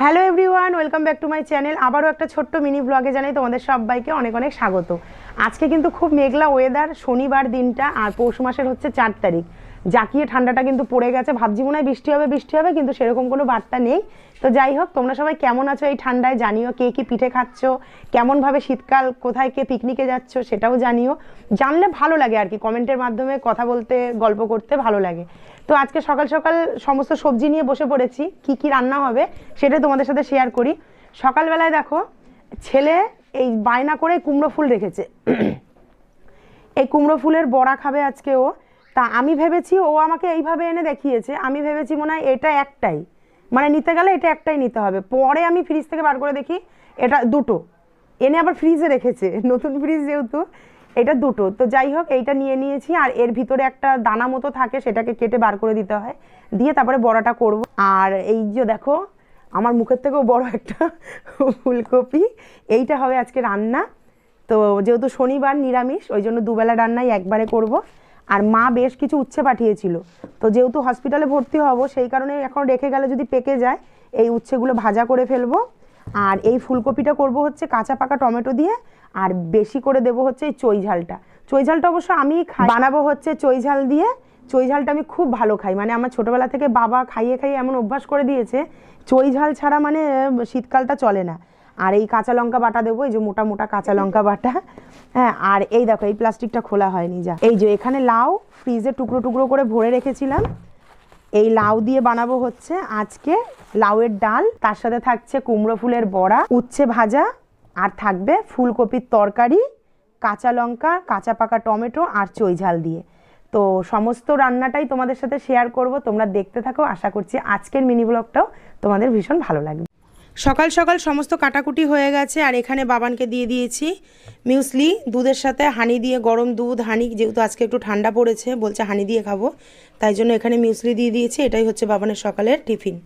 Hello everyone welcome back to my channel আবারও একটা ছোট্ট মিনি ব্লগে জানাই তোমাদের সবাইকে অনেক অনেক স্বাগত। আজকে কিন্তু খুব মেঘলা ওয়েদার শনিবার দিনটা আর পৌষ মাসের হচ্ছে চার তারিখ। জাকিয়ে ঠান্ডাটা কিন্তু পড়ে গেছে। ভাবছি মনে হয় বৃষ্টি হবে বৃষ্টি হবে, কিন্তু সেরকম কোনো বার্তা নেই। তো যাই হোক, তোমরা সবাই কেমন আছো এই ঠান্ডায়? জানিও কে কী পিঠে খাচ্ছ, কেমনভাবে শীতকাল, কোথায় কে পিকনিকে যাচ্ছ সেটাও জানিও। জানলে ভালো লাগে আর কি, কমেন্টের মাধ্যমে কথা বলতে, গল্প করতে ভালো লাগে। তো আজকে সকাল সকাল সমস্ত সবজি নিয়ে বসে পড়েছি, কি কি রান্না হবে সেটা তোমাদের সাথে শেয়ার করি। সকালবেলায় দেখো, ছেলে এই বায়না করে কুমড়ো ফুল রেখেছে। এই কুমড়ো ফুলের বড়া খাবে আজকে ও। তা আমি ভেবেছি ও আমাকে এইভাবে এনে দেখিয়েছে। আমি ভেবেছি মনে হয় এটা একটাই। মানে নিতে গেলে এটা একটাই নিতে হবে। পরে আমি ফ্রিজ থেকে বার করে দেখি এটা দুটো। এনে আবার ফ্রিজে রেখেছে। নতুন ফ্রিজ যেহেতু, এটা দুটো। তো যাই হোক, এইটা নিয়ে নিয়েছি আর এর ভিতরে একটা দানা মতো থাকে, সেটাকে কেটে বার করে দিতে হয়। দিয়ে তারপরে বড়াটা করব। আর এই যে দেখো, আমার মুখের থেকেও বড় একটা ফুলকপি। এইটা হবে আজকে রান্না। তো যেহেতু শনিবার নিরামিষ, ওই জন্য দুবেলা রান্নাই একবারে করব। আর মা বেশ কিছু উচ্ছে পাঠিয়েছিল। তো যেহেতু হসপিটালে ভর্তি হব, সেই কারণে এখন রেখে গেলে যদি পেকে যায়, এই উচ্ছেগুলো ভাজা করে ফেলব। আর এই ফুলকপিটা করব হচ্ছে কাঁচা পাকা টমেটো দিয়ে, আর বেশি করে দেবো হচ্ছে এই চই ঝালটা। চই ঝালটা অবশ্য আমি বানাবো হচ্ছে চই ঝাল দিয়ে। চই ঝালটা আমি খুব ভালো খাই। মানে আমার ছোটোবেলা থেকে বাবা খাইয়ে খাইয়ে এমন অভ্যাস করে দিয়েছে, চই ঝাল ছাড়া মানে শীতকালটা চলে না। আর এই কাঁচা লঙ্কা বাটা দেবো, এই যে মোটা মোটা কাঁচা লঙ্কা বাটা। হ্যাঁ আর এই দেখো, এই প্লাস্টিকটা খোলা হয়নি যা। এই যে এখানে লাউ ফ্রিজে টুকরো টুকরো করে ভরে রেখেছিলাম। এই লাউ দিয়ে বানাবো হচ্ছে আজকে লাউয়ের ডাল। তার সাথে থাকছে কুমড়ো ফুলের বড়া, উচ্ছে ভাজা, আর থাকবে ফুলকপির তরকারি, কাঁচা লঙ্কা, কাঁচা পাকা টমেটো, আর চই ঝাল দিয়ে। তো সমস্ত রান্নাটাই তোমাদের সাথে শেয়ার করব, তোমরা দেখতে থাকো। আশা করছি আজকের মিনি ব্লগটাও তোমাদের ভীষণ ভালো লাগবে। সকাল সকাল সমস্ত কাটাকুটি হয়ে গেছে আর এখানে বাবানকে দিয়ে দিয়েছি মিউসলি, দুধের সাথে হানি দিয়ে গরম দুধ। হানি যেহেতু আজকে একটু ঠান্ডা পড়েছে, বলছে হানি দিয়ে খাব। তাই জন্য এখানে মিউসলি দিয়ে দিয়েছি, এটাই হচ্ছে বাবানের সকালের টিফিন।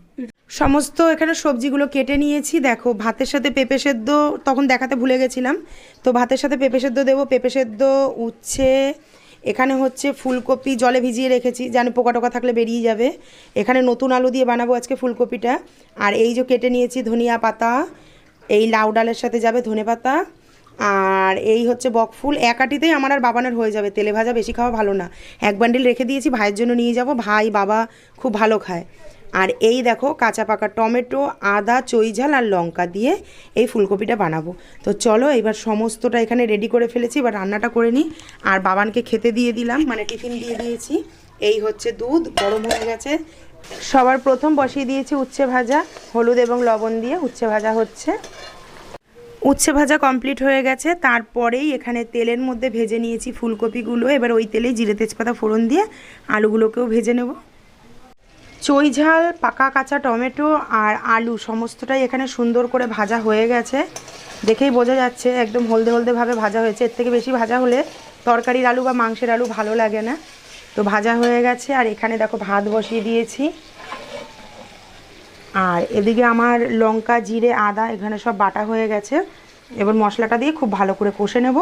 সমস্ত এখানে সবজিগুলো কেটে নিয়েছি, দেখো ভাতের সাথে পেঁপে সেদ্ধ তখন দেখাতে ভুলে গেছিলাম। তো ভাতের সাথে পেঁপে সেদ্ধ দেবো, পেঁপে সেদ্ধ, উচ্ছে এখানে হচ্ছে ফুলকপি জলে ভিজিয়ে রেখেছি, যেন পোকা টোকা থাকলে বেরিয়ে যাবে। এখানে নতুন আলু দিয়ে বানাবো আজকে ফুলকপিটা। আর এই যে কেটে নিয়েছি ধনিয়া পাতা, এই লাউ ডালের সাথে যাবে ধনে পাতা। আর এই হচ্ছে বকফুল একাটিতেই আমার আর বাবানের হয়ে যাবে, তেলে ভাজা বেশি খাওয়া ভালো না। এক বান্ডিল রেখে দিয়েছি, ভাইয়ের জন্য নিয়ে যাব, ভাই, বাবা খুব ভালো খায়। আর এই দেখো কাঁচা পাকা টমেটো, আদা চইঝাল আর লঙ্কা দিয়ে এই ফুলকপিটা বানাবো। তো চলো এবার সমস্তটা এখানে রেডি করে ফেলেছি, এবার রান্নাটা করে নিই। আর বাবানকে খেতে দিয়ে দিলাম মানে টিফিন দিয়ে দিয়েছি। এই হচ্ছে দুধ, গরম হয়ে গেছে। সবার প্রথম বসিয়ে দিয়েছি উচ্ছে ভাজা, হলুদ এবং লবণ দিয়ে উচ্ছে ভাজা হচ্ছে। উচ্ছে ভাজা কমপ্লিট হয়ে গেছে, তারপরেই এখানে তেলের মধ্যে ভেজে নিয়েছি ফুলকপিগুলো। এবার ওই তেলেই জিরে তেজপাতা ফোড়ন দিয়ে আলুগুলোকেও ভেজে নেব। চই ঝাল পাকা কাঁচা টমেটো আর আলু সমস্তটাই এখানে সুন্দর করে ভাজা হয়ে গেছে। দেখেই বোঝা যাচ্ছে একদম হলদে হলদেভাবে ভাজা হয়েছে। এর থেকে বেশি ভাজা হলে তরকারির আলু বা মাংসের আলু ভালো লাগে না। তো ভাজা হয়ে গেছে আর এখানে দেখো ভাত বসিয়ে দিয়েছি। আর এদিকে আমার লঙ্কা, জিরে, আদা এখানে সব বাটা হয়ে গেছে। এবার মশলাটা দিয়ে খুব ভালো করে কষে নেব।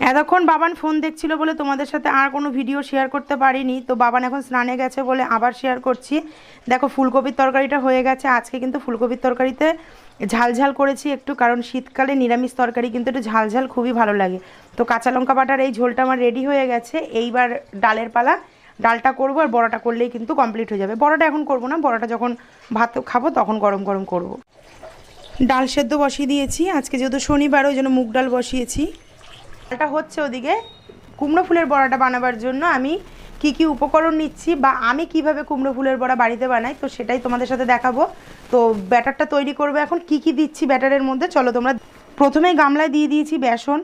এতক্ষণ বাবান ফোন দেখছিল বলে তোমাদের সাথে আর কোনো ভিডিও শেয়ার করতে পারিনি। তো বাবান এখন স্নানে গেছে বলে আবার শেয়ার করছি। দেখো, ফুলকপির তরকারিটা হয়ে গেছে। আজকে কিন্তু ফুলকপির তরকারিতে ঝাল ঝাল করেছি একটু, কারণ শীতকালে নিরামিষ তরকারি কিন্তু একটু ঝাল ঝাল খুবই ভালো লাগে। তো কাঁচা লঙ্কা বাটার এই ঝোলটা আমার রেডি হয়ে গেছে। এইবার ডালের পালা, ডালটা করব আর বড়াটা করলেই কিন্তু কমপ্লিট হয়ে যাবে। বড়াটা এখন করব না, বড়াটা যখন ভাত খাব তখন গরম গরম করব। ডাল সেদ্ধ বসিয়ে দিয়েছি। আজকে যেহেতু শনিবার, ওই জন্য মুগ ডাল বসিয়েছি। ডালটা হচ্ছে ওদিকে কুমড়ো ফুলের বড়াটা বানাবার জন্য আমি কি কি উপকরণ নিচ্ছি বা আমি কীভাবে কুমড়ো ফুলের বড়া বাড়িতে বানাই, তো সেটাই তোমাদের সাথে দেখাবো। তো ব্যাটারটা তৈরি করব এখন, কি কি দিচ্ছি ব্যাটারের মধ্যে, চলো তোমরা প্রথমেই গামলায় দিয়ে দিয়েছি বেসন।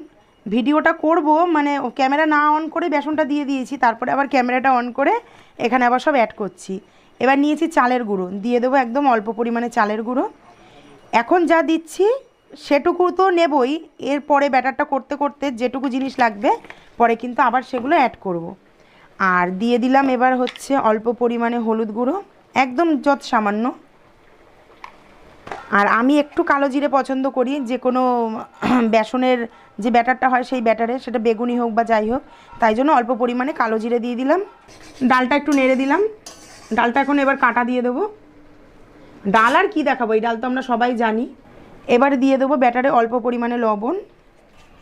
ভিডিওটা করব মানে ক্যামেরা না অন করে বেসনটা দিয়ে দিয়েছি, তারপরে আবার ক্যামেরাটা অন করে এখানে আবার সব অ্যাড করছি। এবার নিয়েছি চালের গুঁড়ো, দিয়ে দেবো একদম অল্প পরিমাণে চালের গুঁড়ো। এখন যা দিচ্ছি সেটুকু তো নেবই। এরপরে ব্যাটারটা করতে করতে যেটুকু জিনিস লাগবে, পরে কিন্তু আবার সেগুলো অ্যাড করব। আর দিয়ে দিলাম এবার হচ্ছে অল্প পরিমাণে হলুদ গুঁড়ো, একদম যত সামান্য। আর আমি একটু কালো জিরে পছন্দ করি, যে কোনো বেসনের যে ব্যাটারটা হয় সেই ব্যাটারে, সেটা বেগুনি হোক বা যাই হোক, তাই জন্য অল্প পরিমাণে কালো জিরে দিয়ে দিলাম। ডালটা একটু নেড়ে দিলাম। ডালটা এখন এবার কাটা দিয়ে দেবো। ডাল আর কি দেখাবো? এই ডাল তো আমরা সবাই জানি। এবারে দিয়ে দেবো ব্যাটারে অল্প পরিমাণে লবণ।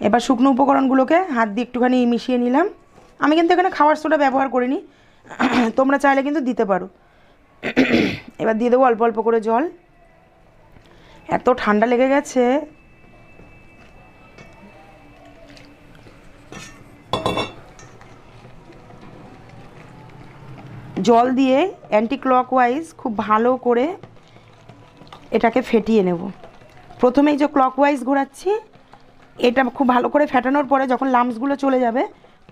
এবার শুকনো উপকরণগুলোকে হাত দিয়ে একটুখানি মিশিয়ে নিলাম। আমি কিন্তু এখানে খাওয়ার সোডা ব্যবহার করিনি। তোমরা চাইলে কিন্তু দিতে পারো। এবার দিয়ে দেবো অল্প অল্প করে জল। এত ঠান্ডা লেগে গেছে। জল দিয়ে অ্যান্টি ক্লকওয়াইজ খুব ভালো করে এটাকে ফেটিয়ে নেব। প্রথমে এই যে ক্লকওয়াইজ ঘোরাচ্ছি, এটা খুব ভালো করে ফেটানোর পরে যখন লামসগুলো চলে যাবে,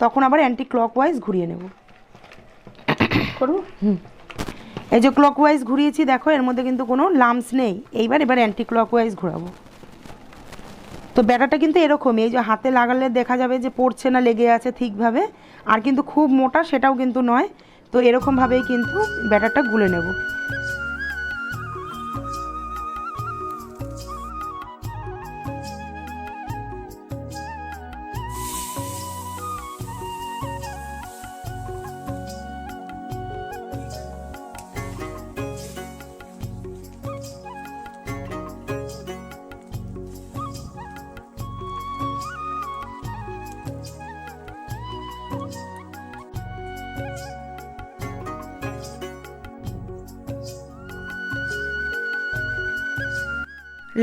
তখন আবার অ্যান্টি ক্লকওয়াইজ ঘুরিয়ে নেব। করু হুম। এই যে ক্লকওয়াইজ ঘুরিয়েছি, দেখো, এর মধ্যে কিন্তু কোনো লামস নেই। এইবার এবার অ্যান্টি ক্লকওয়াইজ ঘোরাবো। তো ব্যাটাটা কিন্তু এরকমই, এই যে হাতে লাগালে দেখা যাবে যে পড়ছে না, লেগে আছে ঠিকভাবে, আর কিন্তু খুব মোটা সেটাও কিন্তু নয়। তো এরকমভাবেই কিন্তু ব্যাটারটা গুলে নেব।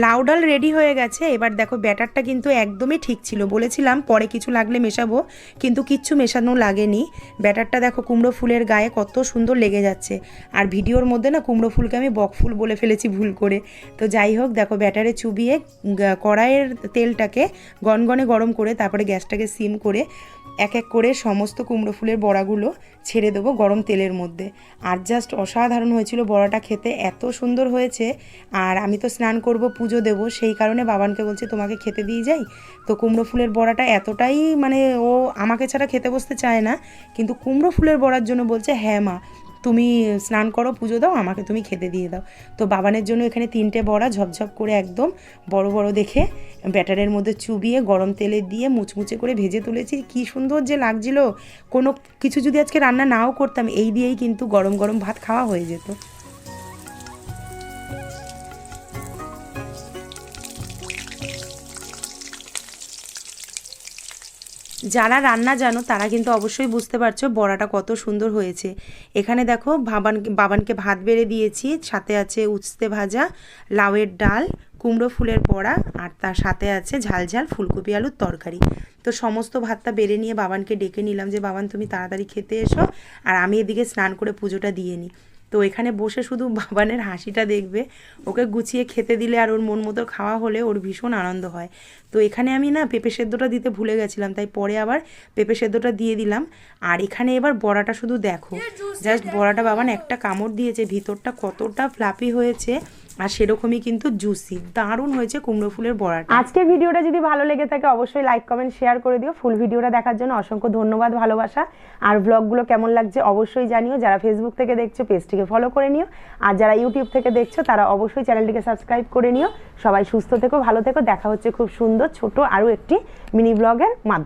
লাউ ডাল রেডি হয়ে গেছে। এবার দেখো ব্যাটারটা কিন্তু একদমই ঠিক ছিল। বলেছিলাম পরে কিছু লাগলে মেশাবো, কিন্তু কিচ্ছু মেশানো লাগেনি। ব্যাটারটা দেখো কুমড়ো ফুলের গায়ে কত সুন্দর লেগে যাচ্ছে। আর ভিডিওর মধ্যে না কুমড়ো ফুলকে আমি বক ফুল বলে ফেলেছি ভুল করে। তো যাই হোক, দেখো ব্যাটারে চুবিয়ে কড়াইয়ের তেলটাকে গনগনে গরম করে, তারপরে গ্যাসটাকে সিম করে এক এক করে সমস্ত কুমড়ো ফুলের বড়াগুলো ছেড়ে দেবো গরম তেলের মধ্যে। আর জাস্ট অসাধারণ হয়েছিল বড়াটা খেতে, এত সুন্দর হয়েছে। আর আমি তো স্নান করব, পুজো দেব, সেই কারণে বাবানকে বলছি, তোমাকে খেতে দিয়ে যাই? তো কুমড়ো ফুলের বড়াটা এতটাই মানে ও আমাকে ছাড়া খেতে বসতে চায় না, কিন্তু কুমড়ো ফুলের বড়ার জন্য বলছে হ্যাঁ মা। তুমি স্নান করো, পুজো দাও, আমাকে তুমি খেতে দিয়ে দাও। তো বাবানের জন্য এখানে তিনটে বড়া ঝপঝপ করে একদম বড় বড় দেখে ব্যাটারের মধ্যে চুবিয়ে গরম তেলে দিয়ে মুচমুচে করে ভেজে তুলেছি। কি সুন্দর যে লাগছিল। কোনো কিছু যদি আজকে রান্না নাও করতাম, এই দিয়েই কিন্তু গরম গরম ভাত খাওয়া হয়ে যেত। যারা রান্না জানো, তারা কিন্তু অবশ্যই বুঝতে পারছ বড়াটা কত সুন্দর হয়েছে। এখানে দেখো ভাবান, বাবানকে ভাত বেড়ে দিয়েছি, সাথে আছে উচতে ভাজা, লাউয়ের ডাল, কুমড়ো ফুলের বড়া, আর তার সাথে আছে ঝাল ঝাল ফুলকপি আলুর তরকারি। তো সমস্ত ভাতটা বেড়ে নিয়ে বাবানকে ডেকে নিলাম যে, বাবান, তুমি তাড়াতাড়ি খেতে এসো, আর আমি এদিকে স্নান করে পুজোটা দিয়ে নিই। তো এখানে বসে শুধু বাবানের হাসিটা দেখবে। ওকে গুছিয়ে খেতে দিলে আর ওর মন মতো খাওয়া হলে ওর ভীষণ আনন্দ হয়। তো এখানে আমি না পেঁপে সেদ্ধটা দিতে ভুলে গেছিলাম তাই পরে আবার পেঁপে সেদ্ধটা দিয়ে দিলাম। আর এখানে এবার বড়াটা শুধু দেখো জাস্ট বড়াটা বাবান একটা কামড় দিয়েছে ভিতরটা কতটা ফ্লাপি হয়েছে আর সেরকমই কিন্তু জুসি দারুণ হয়েছে কুমড়ো ফুলের বড়াটা। আজকের ভিডিওটা যদি ভালো লেগে থাকে অবশ্যই লাইক কমেন্ট শেয়ার করে দিও। ফুল ভিডিওটা দেখার জন্য অসংখ্য ধন্যবাদ ভালোবাসা। আর ব্লগগুলো কেমন লাগছে অবশ্যই জানিও। যারা ফেসবুক থেকে দেখছ পেজটিকে ফলো করে নিও। আর যারা ইউটিউব থেকে দেখছ তারা অবশ্যই চ্যানেলটিকে সাবস্ক্রাইব করে নিও। সবাই সুস্থ থেকো ভালো থেকো। দেখা হচ্ছে খুব সুন্দর ছোট আরও একটি মিনি ব্লগের মাধ্যমে।